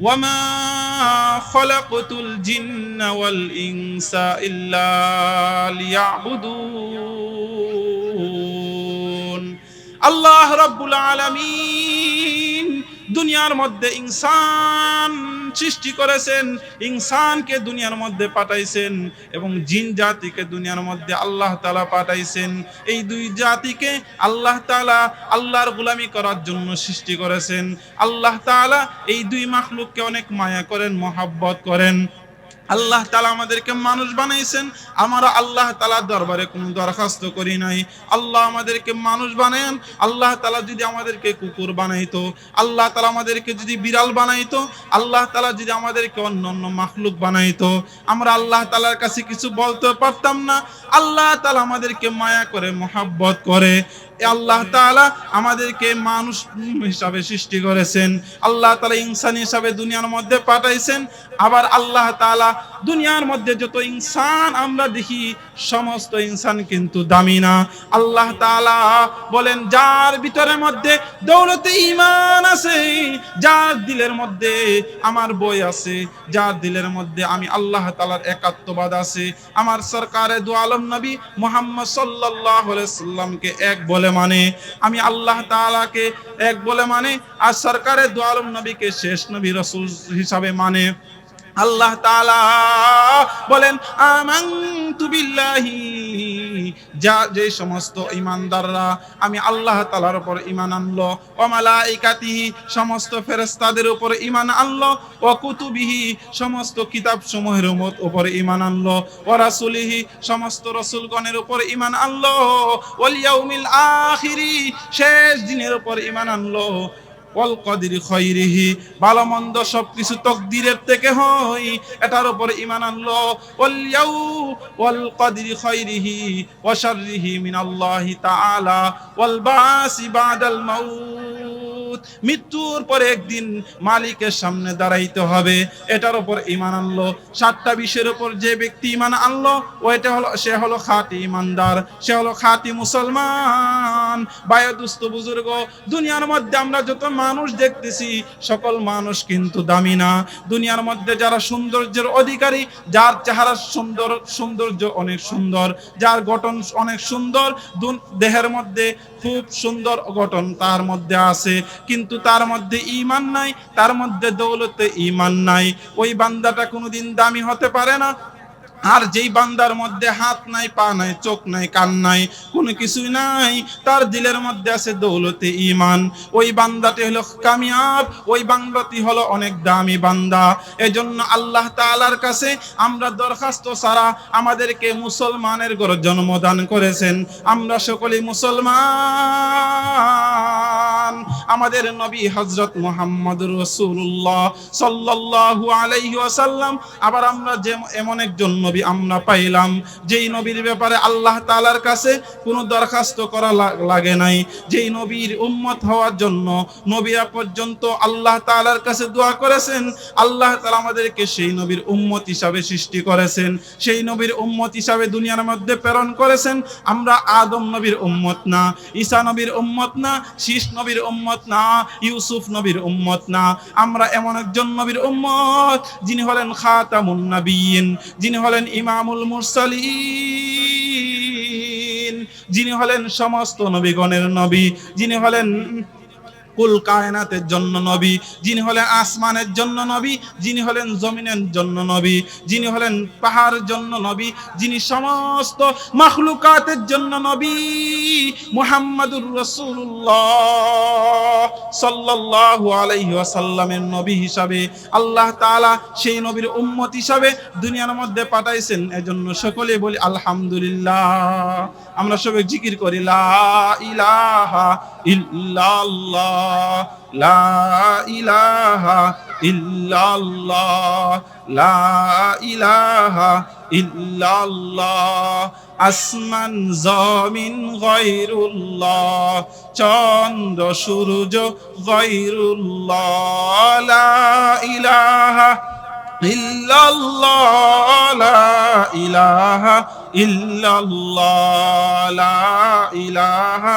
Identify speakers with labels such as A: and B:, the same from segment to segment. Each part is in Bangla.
A: وما خلقت الجن والإنس إلا ليعبدون আল্লাহ রাব্বুল আলামিন দুনিয়ার মধ্যে ইনসান সৃষ্টি করেছেন, ইনসানকে দুনিয়ার মধ্যে পাঠাইছেন এবং জিন জাতিকে দুনিয়ার মধ্যে আল্লাহ তালা পাঠাইছেন। এই দুই জাতিকে আল্লাহ তালা আল্লাহর গুলামি করার জন্য সৃষ্টি করেছেন। আল্লাহ তালা এই দুই মাখলুককে অনেক মায়া করেন, মহাব্বত করেন। আল্লাহ তালা আমাদেরকে মানুষ বানাইছেন। আমরা আল্লাহ তালার দরবারে কোনো দরখাস্ত করি নাই। আল্লাহ আমাদেরকে মানুষ বানান আল্লাহ তালা যদি আমাদেরকে কুকুর বানাইতো, আল্লাহ তালা আমাদেরকে যদি বিড়াল বানাইতো, আল্লাহ তালা যদি আমাদেরকে অন্য অন্য মাখলুক বানাইতো, আমরা আল্লাহ তালার কাছে কিছু বলতে পারতাম না। আল্লাহ তালা আমাদেরকে মায়া করে, মোহাব্বত করে। আল্লাহ তাআলা আমাদেরকে মানুষ হিসাবে সৃষ্টি করেছেন। আল্লাহ তাআলা ইনসান হিসাবে দুনিয়ার মধ্যে পাঠাইছেন। আবার আল্লাহ তাআলা দুনিয়ার মধ্যে যত ইনসান আমরা দেখি, সমস্ত ইনসান কিন্তু দামি না। আল্লাহ তাআলা বলেন, যার ভিতরের মধ্যে দৌলতে ঈমান আছে, যার দিলের মধ্যে আমার বই আছে, যার দিলের মধ্যে আমি আল্লাহ তাআলার একাত্মবাদ আছে। আমার সরকারে দু আলম নবী মোহাম্মদ আলাইহি সাল্লামকে এক বলে মানে? আমি আল্লাহ তালাকে এক বলে মানে আর সরকারের দোয়ালম নবীকে শেষ নবী রসুল হিসাবে মানে। আল্লাহ তাআলা বলেন, আমানতু বিল্লাহি। যা যে সমস্ত ইমানদাররা আমি আল্লাহ তাআলার উপর ঈমান আনলো ও মালাইকাতিহি, সমস্ত ফেরেশতাদের উপর ঈমান আনলো ও কুতুবিহি, সমস্ত কিতাব সমূহের মত উপর ইমান আনলো ও রাসূলিহি, সমস্ত রাসূলগণের উপর ইমান আনলো, ওয়াল ইয়াউমিল আখিরি, শেষ দিনের উপর ইমান আনলো ওয়াল কদিরি খৈরিহি ভালো মন্দ সবকিছু তকদিরের থেকে হয়, এটার উপর ইমান আনলো। ওয়াল ইয়াউ ওয়াল কদিরি খৈরিহি ওয়া শাররিহি মিনাল্লাহি তাআলা, ওয়াল বাসি বাদাল মাউত। মৃত্যুর পরে একদিন মালিকের সামনে দাঁড়াইতে হবে। এটার উপর ইমান আনলো। সাতটা বিষয়ের উপর যে ব্যক্তি ইমান আনলো ওইটা হলো, সে হলো খাঁটি ইমানদার সে হলো খাঁটি মুসলমান। বায়ুদুস্ত বুজুর্গ, দুনিয়ার মধ্যে আমরা যত মানুষ দেখতেছি, সকল মানুষ কিন্তু দামি না। দুনিয়ার মধ্যে যারা সৌন্দর্যের অধিকারী, যার চেহারা সুন্দর, সৌন্দর্য অনেক সুন্দর, যার গঠন অনেক সুন্দর দেহের মধ্যে খুব সুন্দর গঠন তার মধ্যে আছে। কিন্তু তার মধ্যে ইমান নাই, তার মধ্যে দৌলতে ইমান নাই। ওই বান্দাটা কোনোদিন দামি হতে পারে না। আর যেই বান্দার মধ্যে হাত নাই, পা নাই, চোখ নাই, কান নাই, কোনো কিছুই নাই, তার দিলের মধ্যে আছে দৌলতে ইমান ওই বান্দাটি হলো কামিয়াব, ওই বান্দাটি হলো অনেক দামি বান্দা। এজন্য আল্লাহ তাআলার কাছে আমরা দরখাস্ত ছাড়া আমাদেরকে মুসলমানের ঘরে জন্মদান করেছেন। আমরা সকলেই মুসলমান। আমাদের নবী হজরত মোহাম্মদ রসুল্লাহ সাল্লাল্লাহু আলাইহি ওয়াসাল্লাম। আবার আমরা যে এমন একজন নবী আমরা পাইলাম। যেই নবীর ব্যাপারে আল্লাহ তাআলার কাছে কোনো দরখাস্ত করা লাগে নাই। যেই নবীর উম্মত হওয়ার জন্য নবীরা পর্যন্ত আল্লাহ তাআলার কাছে দোয়া করেছেন, আল্লাহ তাআলা আমাদেরকে সেই নবীর উম্মত হিসাবে সৃষ্টি করেছেন। সেই নবীর উম্মত হিসাবে দুনিয়ার মধ্যে প্রেরণ করেছেন। আমরা আদম নবীর উম্মত না, ঈসা নবীর উম্মত না, শীষ নবীর উম্মত না, ইউসুফ নবীর উম্মত না। আমরা এমন একজন নবীর উম্মত, যিনি হলেন খাতামুন নবীন, যিনি হলেন ইমামুল মুরসালিন। যিনি হলেন সমস্ত নবীগণের নবী যিনি হলেন কুল কায়নাতের জন্য নবী। যিনি হলেন আসমানের জন্য নবী, যিনি হলেন জমিনের জন্য নবী, যিনি হলেন পাহাড়ের জন্য নবী, যিনি সমস্ত মাখলুকাতের জন্য নবী। মুহাম্মাদুর রাসূলুল্লাহ সাল্লাল্লাহু আলাইহি ওয়াসাল্লামের নবী হিসাবে, আল্লাহ তাআলা সেই নবীর উম্মত হিসাবে দুনিয়ার মধ্যে পাঠাইছেন। এজন্য সকলে বলি আলহামদুলিল্লাহ। আমরা সবাই জিকির করি, লা ইলাহা ইল্লাল্লাহ। লা ইলাহা ইল্লাল্লাহ, লা ইলাহা ইল্লাল্লাহ, আসমান জমিন গায়রুল্লাহ, চন্দ্র সূর্য গায়রুল্লাহ, লা ইলাহা ইল্লাল্লাহ, লা ইলাহা ইল্লাল্লাহ ইলাহা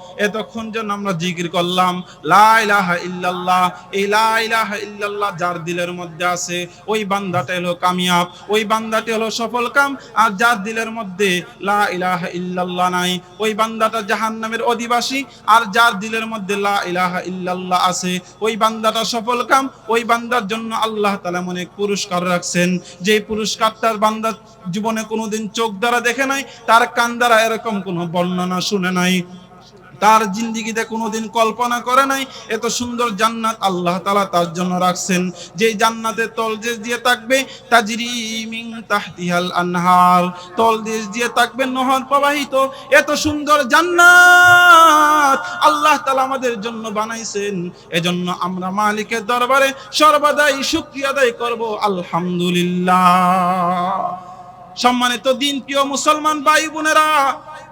A: এতক্ষণ যেন আমরা জিকির করলাম, লা ইলাহা ইল্লাল্লাহ, এই লাইলাহা ইল্লাল্লাহ যার দিলের মধ্যে আছে, ওই বান্দাটা হলো কামিয়াব, ওই বান্দাটি হলো সফল কাম, আর যার দিলের মধ্যে লা ইলাহা ইল্লাল্লাহ নাই, ওই বান্দাটা জাহান্নামের অধিবাসী, আর যার দিলের মধ্যে লা ইলাহা ইল্লাল্লাহ আছে, ওই বান্দাটা সফল কাম, ওই বান্দার জন্য আল্লাহ তাআলা অনেক পুরস্কার রাখছেন। যে পুরস্কারটার বান্দার জীবনে কোনোদিন চোখ দ্বারা দেখে নাই, তার কান দ্বারা এরকম কোনো বর্ণনা শুনে নাই। তার জিন্দিগিতে কোনোদিন কল্পনা করে নাই। এত সুন্দর জান্নাত আল্লাহ তালা তার জন্য রাখছেন। যে জান্নাতের তল দেশ দিয়ে থাকবে, তাজরি মিন তাহতিহাল আনহার। তল দেশ দিয়ে থাকবে নহর প্রবাহিত। এত সুন্দর জান্নাত আল্লাহ তালা আমাদের জন্য বানাইছেন। এজন্য আমরা মালিকের দরবারে সর্বদাই শুক্রিয়া আদায় করব। আলহামদুলিল্লাহ। সম্মানিত দিন প্রিয় মুসলমান ভাই বোনেরা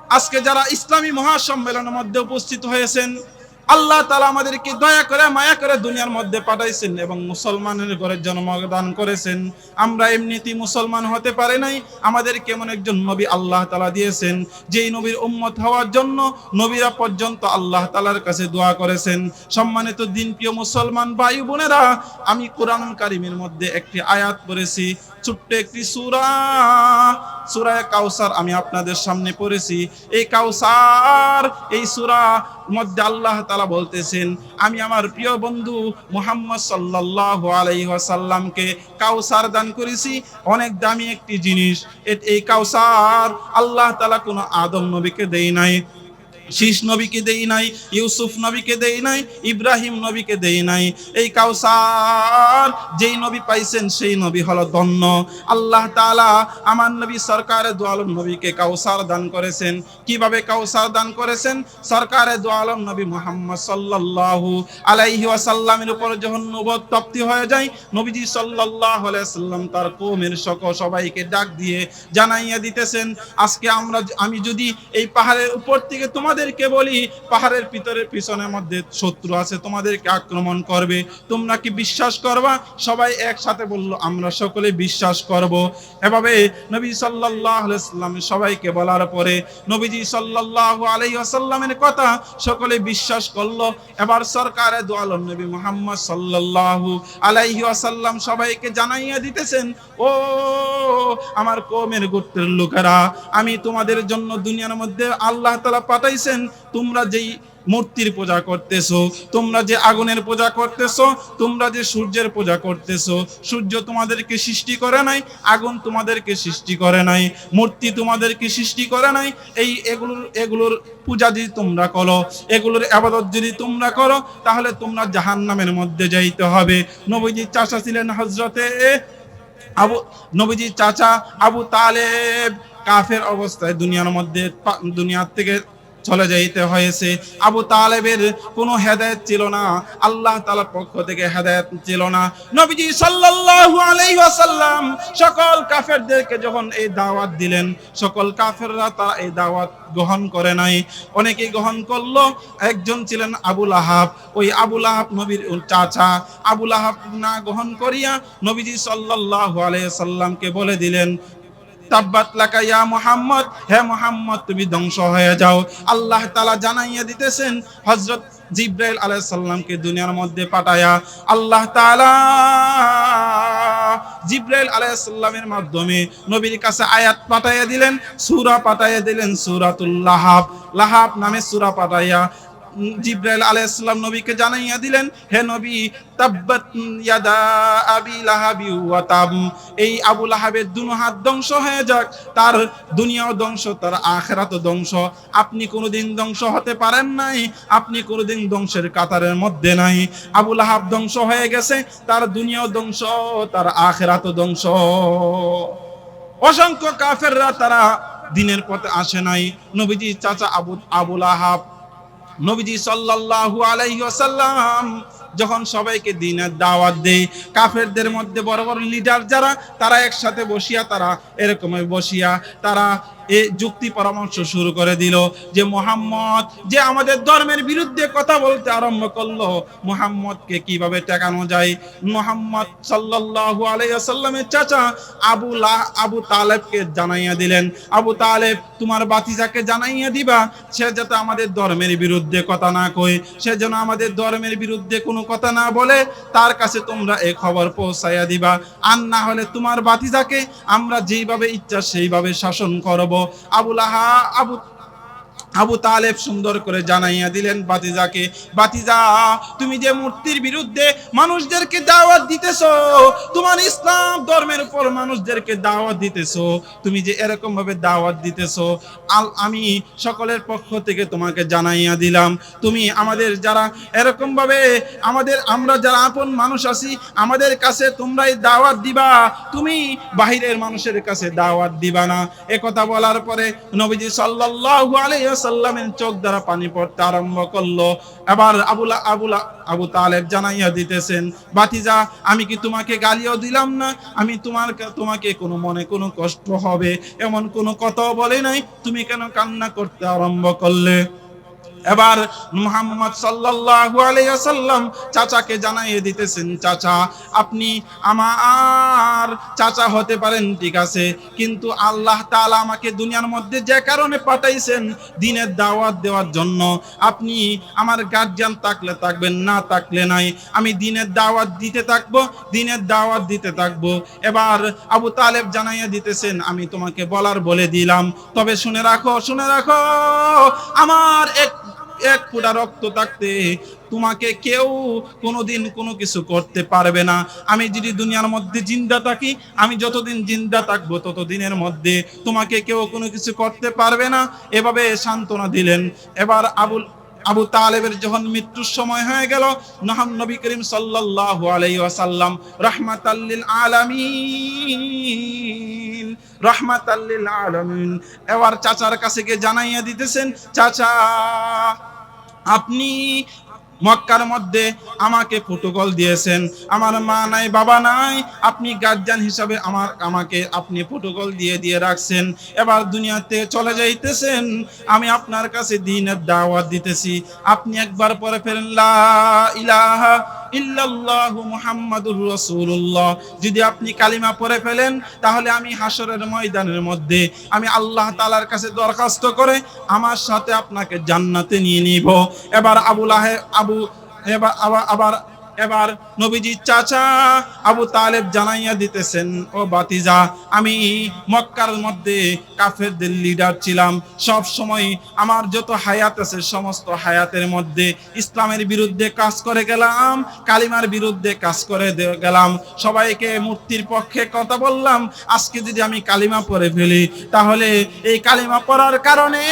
A: আজকে যারা ইসলামী মহাসম্মেলনের মধ্যে উপস্থিত হয়েছেন আল্লাহ তালা আমাদেরকে দয়া করে, মায়া করে দুনিয়ার মধ্যে পাঠাইছেন এবং মুসলমানের ঘরে জন্মদান করেছেন। আমরা এমনিতেই মুসলমান হতে পারে নাই। আমাদের কেমন একজন নবী আল্লাহ তালা দিয়েছেন, যেই নবীর উম্মত হওয়ার জন্য নবীরা পর্যন্ত আল্লাহ তালার কাছে দোয়া করেছেন। সম্মানিত দিন প্রিয় মুসলমান ভাই বোনেরা, আমি কোরআন কারিমের মধ্যে একটি আয়াত পড়েছি, ছোট্ট একটি সুরা। সূরায়ে কাউসার আমি আপনাদের সামনে পড়েছি। এই কাউসার এই সূরা মধ্যে আল্লাহ তালা বলতেছেন, আমি আমার প্রিয় বন্ধু মোহাম্মদ সাল্লাহ আলাইসাল্লামকে কাউসার দান করেছি। অনেক দামি একটি জিনিস। এই কাউসার আল্লাহ তালা কোনো আদম নবীকে দেয় নাই। শীষ নবীকে দেই নাই, ইউসুফ নবীকে দেই নাই, ইব্রাহিম নবীকে দেই নাই। এই কাউসার যেই নবী পাইছেন সেই নবী হলো ধন্য। আল্লাহ তাআলা আমার নবী সরকারে দু আলম নবীকে কাউসার দান করেছেন। কীভাবে কাউসার দান করেছেন? সরকারে দু আলম নবী মুহাম্মদ সাল্লাল্লাহু আলাইহি ওয়াসাল্লামের উপর যখন নবুয়ত প্রাপ্তি হয়ে যায়, নবীজি সাল্লাল্লাহু আলাইহি সাল্লাম তার কওমের শক সবাইকে ডাক দিয়ে জানাইয়া দিতেছেন, আজকে আমরা আমি যদি এই পাহাড়ের উপর থেকে তোমাদেরকে বলি, পাহাড়ের ভিতরে পিছনের মধ্যে শত্রু আছে, তোমাদেরকে আক্রমণ করবে। তোমরা কি বিশ্বাস করবা? সবাই একসাথে বলল, আমরা সকলে বিশ্বাস করব। এভাবে নবী সাল্লাল্লাহু আলাইহি সাল্লাম সবাইকে বলার পরে নবীজি সাল্লাল্লাহু আলাইহি ওয়াসাল্লামের কথা সকলে বিশ্বাস করল। এবার সরকারে দু আলম নবী মুহাম্মদ সাল্লাল্লাহু আলাইহি ওয়াসাল্লাম সবাইকে জানাইয়া দিতেছেন, ও, আমার কওমের গোত্রের লোকেরা, আমি তোমাদের জন্য দুনিয়ার মধ্যে আল্লাহ তালা তাআলা পাঠাইছেন তোমরা যেই মূর্তির পূজা করতেছো, তোমরা যে আগুনের পূজা করতেছো, তোমরা যে সূর্যের পূজা করতেছো, সূর্য তোমাদেরকে সৃষ্টি করে নাই, আগুন তোমাদেরকে সৃষ্টি করে নাই, মূর্তি তোমাদেরকে সৃষ্টি করে নাই, এই এগুলোর এগুলোর পূজা যদি তোমরা করো, এগুলোর আবাদত যদি তোমরা করো, তাহলে তোমরা জাহান্নামের মধ্যে যাইতে হবে। নবীজি চাষা ছিলেন হজরতে আবু, নবীজির চাচা আবু তালেব। কাফের অবস্থায় দুনিয়ার মধ্যে, দুনিয়ার থেকে চলে যাইতে হয়েছে। আবু তালেবের কোনো হেদায়েত ছিল না। আল্লাহ তাআলার পক্ষ থেকে হেদায়েত ছিল না। নবীজি সাল্লাল্লাহু আলাইহি ওয়াসাল্লাম সকল কাফেরদেরকে যখন এই দাওয়াত দিলেন, সকল কাফেররা তারা এই দাওয়াত গ্রহণ করে নাই। অনেকেই গ্রহণ করল। একজন ছিলেন আবুল আহাব ওই আবুল আহাব নবীর চাচা। আবুল আহাব না গ্রহণ করিয়া নবীজি সাল্লাল্লাহু আলাইহি সাল্লামকে বলে দিলেন তাব্বাত লাকা ইয়া মুহাম্মদ। হে মুহাম্মদ, তুমি ধ্বংস হয়ে যাও। আল্লাহ তাআলা জানাইয়া দিতেছেন, হযরত জিব্রাইল আলাইহিস সালামকে দুনিয়ার মধ্যে পাঠায়া। আল্লাহ তাআলা জিব্রাইল আলাইহিস সালামের মাধ্যমে নবীর কাছে আয়াত পাঠাইয়া দিলেন, সূরা পাঠাইয়া দিলেন, সূরাতুল লাহাব। নামে সুরা পাঠাইয়া জিব্রাইল আলাইহিস নবীকে জানাইয়া দিলেন, হে নবী, তাব্বাত ইয়াদা আবি লাহাবি ওয়া তাব এই আবু লাহাবের দুনো হাত ধ্বংস হয়ে যাক, তার দুনিয়াও ধ্বংস, তার আখেরাতও ধ্বংস। আপনি কোনোদিন ধ্বংস হতে পারেন নাই, আপনি কোনোদিন ধ্বংসের কাতারের মধ্যে নাই। আবু লাহাব ধ্বংস হয়ে গেছে, তার দুনিয়াও ধ্বংস, তার আখেরাতও ধ্বংস। অসংখ্য কাফেররা তারা দিনের পথে আসে নাই। নবীজি চাচা আবু আবুল আহাব নবীজি সাল্লাল্লাহু আলাইহি ওয়াসাল্লাম যখন সবাইকে দিনের দাওয়াত দেয়, কাফেরদের মধ্যে বড় বড় লিডার যারা, তারা একসাথে বসিয়া তারা এরকমই বসিয়া তারা এ যুক্তি পরামর্শ শুরু করে দিল যে, মোহাম্মদ, যে আমাদের ধর্মের বিরুদ্ধে কথা বলতে আরম্ভ করল, মোহাম্মদকে কীভাবে টেকানো যায়? মোহাম্মদ সাল্লাল্লাহু আলাইহি সাল্লামের চাচা আবু লা, আবু তালেবকে জানাইয়া দিলেন, আবু তালেব, তোমার বাতিজাকে জানাইয়া দিবা, সে যাতে আমাদের ধর্মের বিরুদ্ধে কথা না কয়। সে যেন আমাদের ধর্মের বিরুদ্ধে কোনো কথা না বলে, তার কাছে তোমরা এই খবর পৌঁছাইয়া দিবা। আর না হলে তোমার বাতিজাকে আমরা যেইভাবে ইচ্ছা সেইভাবে শাসন করব। আবুল আহা আবু আবু তালেব সুন্দর করে জানাইয়া দিলেন, বাতিজাকে, বাতিজা, তুমি যে মূর্তির বিরুদ্ধে মানুষদেরকে দাওয়াত দিতেছো, তোমার ইসলাম ধর্মের উপর মানুষদেরকে দাওয়াত দিতেছো, তুমি যে এরকম ভাবে দাওয়াত দিতেছো, আল, আমি সকলের পক্ষ থেকে তোমাকে জানাইয়া দিলাম, তুমি আমাদের যারা এরকম ভাবে আমাদের, আমরা যারা আপন মানুষ আছি, আমাদের কাছে তোমরাই দাওয়াত দিবা, তুমি বাহিরের মানুষের কাছে দাওয়াত দিবা না। একথা বলার পরে নবীজি সাল্লাল্লাহু আলাইহি ওয়াসাল্লামের চোখ দ্বারা পানি পড়তে আরম্ভ করল। এবার আবুলা আবুলা, আবু তালেব জানাইয়া দিতেছেন, বাতিজা, আমি কি তোমাকে গালিও দিলাম না? আমি তোমার তোমাকে কোনো মনে কোনো কষ্ট হবে, এমন কোনো কথাও বলে নাই। তুমি কেন কান্না করতে আরম্ভ করলে? এবার মুহাম্মদ সাল্লাল্লাহু আলাইহি ওয়াসাল্লাম চাচাকে জানাইয়ে দিতেছেন, চাচা, আপনি আমার চাচা হতে পারেন, ঠিক আছে, কিন্তু আল্লাহ তাআলা আমাকে দুনিয়ার মধ্যে যে কারণে পাঠাইছেন, দিনের দাওয়াত দেওয়ার জন্য। আপনি আমার গার্জিয়ান থাকলে থাকবেন, না থাকলে নাই। আমি দিনের দাওয়াত দিতে থাকব, দিনের দাওয়াত দিতে থাকব। এবার আবু তালেব জানাইয়া দিতেছেন, আমি তোমাকে বলার বলে দিলাম। তবে শুনে রাখো শুনে রাখো, আমার এক এক ফোঁটা রক্ত থাকতে তোমাকে কেউ কোনোদিন কোনো কিছু করতে পারবে না। আমি যদি দুনিয়ার মধ্যে জিন্দা থাকি, আমি যতদিন জিন্দা থাকব ততদিনের মধ্যে তোমাকে কেউ কোনো কিছু করতে পারবে না। এভাবে সান্ত্বনা দিলেন। এবার আবুল আবু তালেবের যখন মৃত্যুর সময় হয়ে গেল নহম নবী করিম সাল্লাল্লাহু আলাইহি ওয়াসাল্লাম রাহমাতাল্লিল আলামিন রাহমাতাল্লিল আলামিন, এবার চাচার কাছে গিয়ে জানাইয়া দিতেছেন, চাচা আপনি মক্কার মধ্যে আমাকে প্রোটোকল দিয়েছেন। আমার মা নাই, বাবা নাই, আপনি গার্জিয়ান হিসাবে আমার, আমাকে আপনি প্রোটোকল দিয়ে দিয়ে রাখছেন। এবার দুনিয়াতে চলে যাইতেছেন, আমি আপনার কাছে দিনের দাওয়াত দিতেছি। আপনি একবার পরে ফেরেন, লা ইলাহা যদি আপনি কালিমা পরে ফেলেন, তাহলে আমি হাসরের ময়দানের মধ্যে আমি আল্লাহ তালার কাছে দরখাস্ত করে আমার সাথে আপনাকে জান্নাতে নিয়ে নিব। এবার আবুল আহে আবু এবার আবার এবার নবীজি চাচা আবু তালেব জানাইয়া দিতেছেন, ও বাতিজা, আমি মক্কার মধ্যে কাফেরদের লিডার ছিলাম। সব সময় আমার যত হায়াত আছে, সমস্ত হায়াতের মধ্যে ইসলামের বিরুদ্ধে কাজ করে গেলাম, কালিমার বিরুদ্ধে কাজ করে গেলাম। সবাইকে মূর্তির পক্ষে কথা বললাম, আজকে যদি আমি কালিমা পড়ে ফেলি, তাহলে এই কালিমা পড়ার কারণে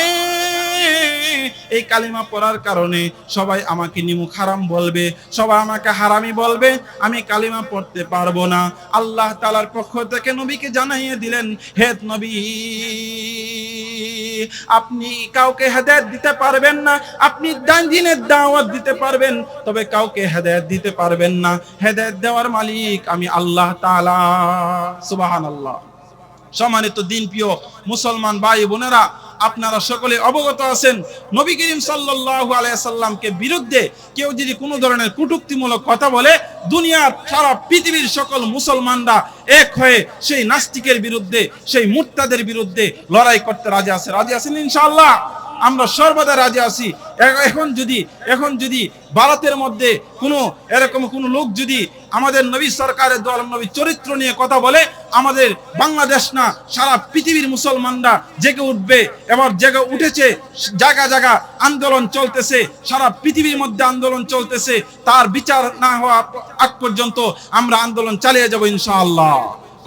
A: এই কালিমা পড়ার কারণে সবাই আমাকে নিমুখ হারাম বলবে, সবাই আমাকে হারামি বলবে, আমি কালিমা পড়তে পারব না। আল্লাহ তালার পক্ষ থেকে নবীকে জানাইয়ে দিলেন, হে নবী, আপনি কাউকে হেদায়ত দিতে পারবেন না, আপনি দান দিনের দাওয়াত দিতে পারবেন, তবে কাউকে হেদায়ত দিতে পারবেন না। হেদায়ত দেওয়ার মালিক আমি আল্লাহ তাআলা। সুবহানাল্লাহ। সম্মানিত দিন প্রিয় মুসলমান ভাই বোনেরা আপনারা সকলে অবগত আছেন। নবী করিম সাল্লাল্লাহু আলাইহি সাল্লামকে বিরুদ্ধে কেউ যদি কোনো ধরনের কুটুক্তিমূলক কথা বলে, দুনিয়ার সারা পৃথিবীর সকল মুসলমানরা এক হয়ে সেই নাস্তিকের বিরুদ্ধে, সেই মুর্তাদের বিরুদ্ধে লড়াই করতে রাজি আছে। রাজি আছেন ইনশাআল্লাহ? আমরা সর্বদা রাজি আছি। এখন যদি এখন যদি ভারতের মধ্যে কোনো এরকম কোনো লোক যদি আমাদের নবী সরকারের দল, নবী চরিত্র নিয়ে কথা বলে, আমাদের বাংলাদেশ না, সারা পৃথিবীর মুসলমানরা জেগে উঠবে, এবার জেগে উঠেছে, জায়গা জায়গা আন্দোলন চলতেছে, সারা পৃথিবীর মধ্যে আন্দোলন চলতেছে, তার বিচার না হওয়া আগ পর্যন্ত আমরা আন্দোলন চালিয়ে যাব ইনশাআল্লাহ।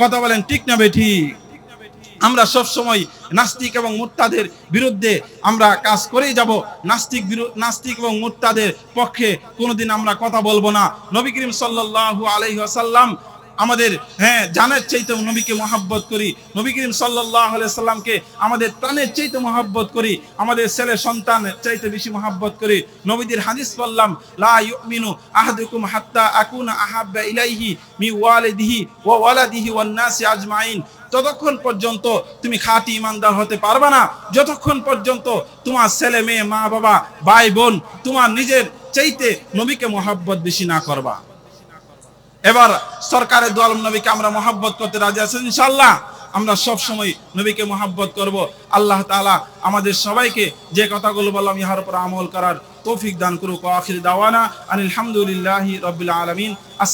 A: কথা বলেন ঠিক না বে ঠিক? আমরা সব সময় নাস্তিক এবং মোত্তাদের বিরুদ্ধে আমরা কাজ করেই যাব। নাস্তিক নাস্তিক এবং মোত্তাদের পক্ষে কোনোদিন আমরা কথা বলব না। নবী করিম সাল্লাল্লাহু আলাইহি আমাদের হ্যাঁ জানের চাইতে নবীকে মহাব্বত করি। নবী করিম সাল্লাহ সাল্লামকে আমাদের প্রাণের চাইতে মহাব্বত করি, আমাদের ছেলে সন্তানের চাইতে বেশি মহাব্বত করি। নবীদের হাদিস বললাম, লা আহাদুকুম হাত্তা আকুনা আহাব্বা ইলাইহি মি ওয়ালিদিহি ওয়া ওয়ালাদিহি ওয়ান নাসি আজমাইন। ততক্ষণ পর্যন্ত তুমি খাঁটি ইমানদার হতে পারবে না। যতক্ষণ পর্যন্ত তোমার ছেলে, মেয়ে, মা, বাবা, ভাই, বোন তোমার নিজের চাইতে নবীকে মহাব্বত বেশি না করবা। এবার সরকারের দোয়াল নবীকে আমরা মহাব্বত করতে রাজি আছেন ইনশাল্লাহ আমরা সব সময় নবীকে মহাব্বত করব। আল্লাহ তালা আমাদের সবাইকে যে কথাগুলো বললাম, ইহার উপর আমল করার তৌফিক দান করুক। আখির দাওয়ানা আনিল হামদুলিল্লাহি আলমিন আলামিন।